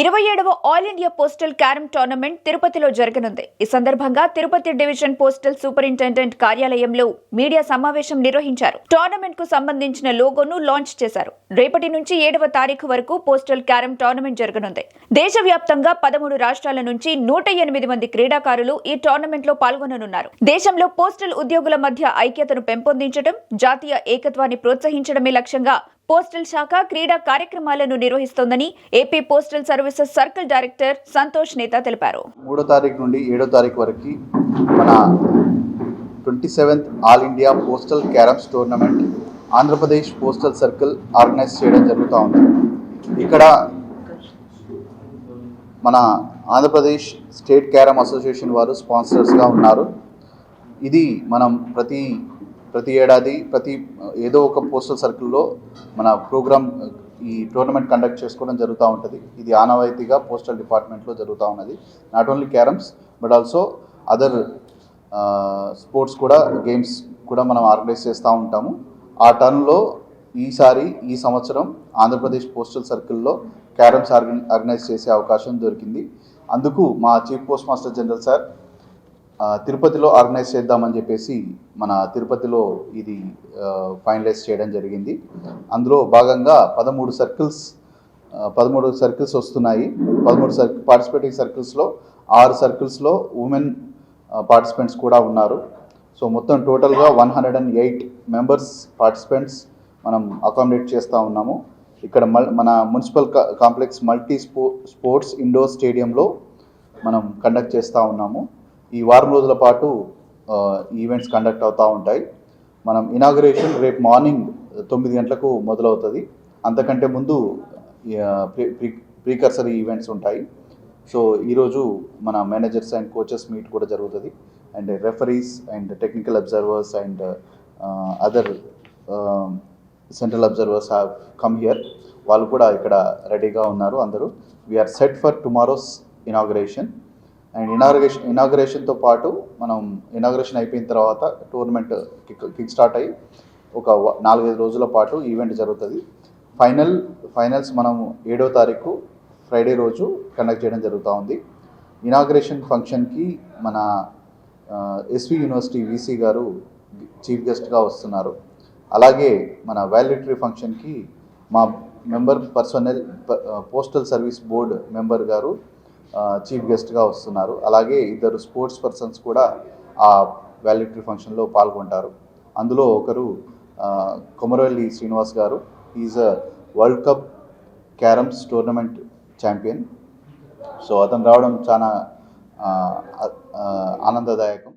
ఇరవై ఏడవ all India postal carrom tournament తిరుపతిలో జరగనుంది. ఈ సందర్భంగా తిరుపతి డివిజన్ పోస్టల్ సూపరింటెండెంట్ కార్యాలయంలో మీడియా సమావేశం నిర్వహించారు. టోర్నమెంట్కు సంబంధించిన లోగోను లాంచ్ చేశారు. రేపటి నుంచి ఏడవ తారీఖు వరకు పోస్టల్ క్యారమ్ టోర్నమెంట్ జరగనుంది. దేశవ్యాప్తంగా పదమూడు రాష్ట్రాల నుంచి నూట ఎనిమిది మంది క్రీడాకారులు ఈ టోర్నమెంట్లో పాల్గొననున్నారు. దేశంలో పోస్టల్ ఉద్యోగుల మధ్య ఐక్యతను పెంపొందించడం జాతీయ ఏకత్వాన్ని ప్రోత్సహించడమే లక్ష్యంగా పోస్టల్ శాఖ క్రీడా కార్యక్రమాలను నిర్వహిస్తోందని AP postal services circle director Santosh Neta తెలిపారు. మూడో తారీఖు నుండి ఏడో తారీఖు వరకు మన twenty seventh all India postal carroms tournament Andhra Pradesh postal circle organise చేయడం జరుగుతూ ఉంది. ఇక్కడ మన ఆంధ్రప్రదేశ్ స్టేట్ క్యారమ్ అసోసియేషన్ వారు స్పాన్సర్స్గా ఉన్నారు. ఇది మనం ప్రతి ప్రతి ఏడాది ప్రతి ఏదో ఒక పోస్టల్ సర్కిల్లో మన ప్రోగ్రామ్ ఈ టోర్నమెంట్ కండక్ట్ చేసుకోవడం జరుగుతూ ఉంటుంది. ఇది ఆనవాయితీగా పోస్టల్ డిపార్ట్మెంట్లో జరుగుతూ ఉన్నది. Not only carroms but also other sports కూడా గేమ్స్ కూడా మనం ఆర్గనైజ్ చేస్తూ ఉంటాము. ఆ టర్న్లో ఈసారి ఈ సంవత్సరం ఆంధ్రప్రదేశ్ పోస్టల్ సర్కిల్లో క్యారమ్స్ ఆర్గనైజ్ చేసే అవకాశం దొరికింది. అందుకు మా chief post master general sir తిరుపతిలో ఆర్గనైజ్ చేద్దామని చెప్పేసి మన తిరుపతిలో ఇది ఫైనలైజ్ చేయడం జరిగింది. అందులో భాగంగా పదమూడు సర్కిల్స్ పదమూడు సర్కిల్స్ వస్తున్నాయి. పదమూడు సర్ పార్టిసిపేటింగ్ సర్కిల్స్లో ఆరు సర్కిల్స్లో ఉమెన్ పార్టిసిపెంట్స్ కూడా ఉన్నారు. సో మొత్తం టోటల్గా one hundred and eight members participants మనం అకామిడేట్ చేస్తూ ఉన్నాము. ఇక్కడ మల్ మన మున్సిపల్ కా- కాంప్లెక్స్ మల్టీ స్పో స్పోర్ట్స్ ఇండోర్ స్టేడియంలో మనం కండక్ట్ చేస్తూ ఉన్నాము. ఈ వారం రోజుల పాటు ఈవెంట్స్ కండక్ట్ అవుతూ ఉంటాయి. మనం ఇనాగ్రేషన్ రేపు మార్నింగ్ తొమ్మిది గంటలకు మొదలవుతుంది. అంతకంటే ముందు ప్రీ ప్రీకర్సరీ ఈవెంట్స్ ఉంటాయి. సో ఈరోజు మన మేనేజర్స్ అండ్ కోచెస్ మీట్ కూడా జరుగుతుంది. And referees and technical observers and other central observers have come here వాళ్ళు కూడా ఇక్కడ రెడీగా ఉన్నారు అందరూ. We're set for tomorrow's inauguration and inauguration ఇనాగ్రేషన్తో పాటు మనం ఇనాగ్రేషన్ అయిపోయిన తర్వాత టోర్నమెంట్ కిక్ కిక్ స్టార్ట్ అయ్యి ఒక నాలుగైదు రోజుల పాటు ఈవెంట్ జరుగుతుంది. ఫైనల్ ఫైనల్స్ మనం ఏడో తారీఖు ఫ్రైడే రోజు కండక్ట్ చేయడం జరుగుతూ ఉంది. ఇనాగ్రేషన్ ఫంక్షన్కి మన SV university VC garu chief గెస్ట్గా వస్తున్నారు. అలాగే మన వ్యాలిటరీ ఫంక్షన్కి మా member personal postal service board member garu chief గెస్ట్గా వస్తున్నారు. అలాగే ఇద్దరు స్పోర్ట్స్ పర్సన్స్ కూడా ఆ వ్యాలిటరీ ఫంక్షన్లో పాల్గొంటారు. అందులో ఒకరు Komaravelli Srinivas garu. Is a world cup carroms tournament champion. So అతను రావడం చాలా ఆనందదాయకం.